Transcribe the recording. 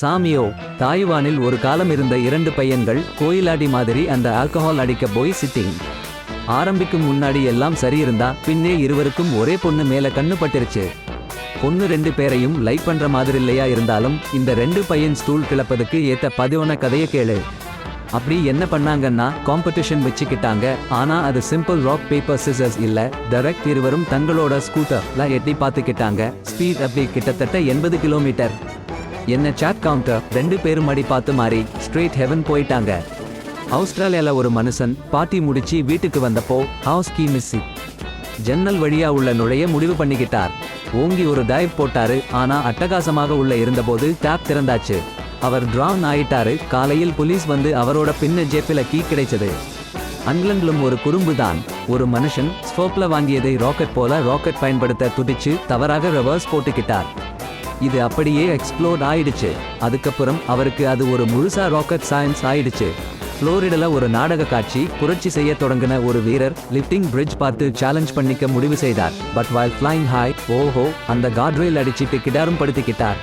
சாமியோ தாய்வானில் ஒரு காலம் இருந்த இரண்டு பையன்கள் கோயிலாடி மாதிரி அந்த ஆல்கஹால் அடிக்க போய் சிட்டிங். ஆரம்பிக்கும் முன்னாடி எல்லாம் சரியிருந்தா பின்னே இருவருக்கும் ஒரே பொண்ணு மேல கண்ணு பட்டுருச்சு. பொண்ணு ரெண்டு பேரையும் லைக் பண்ற மாதிரி இல்லையா இருந்தாலும் இந்த ரெண்டு பையன் ஸ்டூல் கிளப்பதுக்கு ஏத்த பதிவன கதையை கேளு. அப்படி என்ன பண்ணாங்கன்னா காம்படிஷன் வச்சுக்கிட்டாங்க. ஆனா அது சிம்பிள் ராக் பேப்பர் சிசர்ஸ் இல்ல. டைரக்ட் இருவரும் தங்களோட ஸ்கூட்டர்ல எட்டி பார்த்துக்கிட்டாங்க. ஸ்பீட் அப்படி கிட்டத்தட்ட எண்பது கிலோமீட்டர் என்ன சாட் கவுண்டர் ரெண்டு பேரும் அடி பார்த்து மாறி ஸ்ட்ரீட் ஹெவன் போயிட்டாங்க. ஆஸ்திரேலியால ஒரு மனுஷன் பார்ட்டி முடிச்சு வீட்டுக்கு வந்தப்போ ஹவுஸ் கீ மிஸ்ஸி ஜன்னல் வழியா உள்ள நுழைய முடிவு பண்ணிக்கிட்டார். ஓங்கி ஒரு டைவ் போட்டாரு ஆனா அட்டகாசமாக உள்ள இருந்தபோது டேப் திறந்தாச்சு. அவர் டிரான் ஆயிட்டாரு காலையில் போலீஸ் வந்து அவரோட பின்ன ஜேப்பில கீ கிடைச்சது. அங்கிலண்டிலும் ஒரு குறும்பு தான். ஒரு மனுஷன் ஸ்டோப்ல வாங்கியதை ராக்கெட் போல ராக்கெட் பயன்படுத்த துடிச்சு தவறாக ரிவர்ஸ் போட்டுக்கிட்டார். இது அப்படியே எக்ஸ்ப்ளோர்ட் ஆயிடுச்சு. அதுக்கப்புறம் அவருக்கு அது ஒரு முழுசா ராக்கெட் சயின்ஸ் ஆயிடுச்சு. புளோரிடல ஒரு நாடக காட்சி புரட்சி செய்ய தொடங்கின ஒரு வீரர் லிஃப்டிங் பிரிட்ஜ் பார்த்து சேலஞ்ச் பண்ணிக்க முடிவு செய்தார். பட் வைல் ஃபிளைங் ஹாய் ஓஹோ அந்த கார்ட்ரெயில் அடிச்சிட்டு கிடாரும் படுத்திக்கிட்டார்.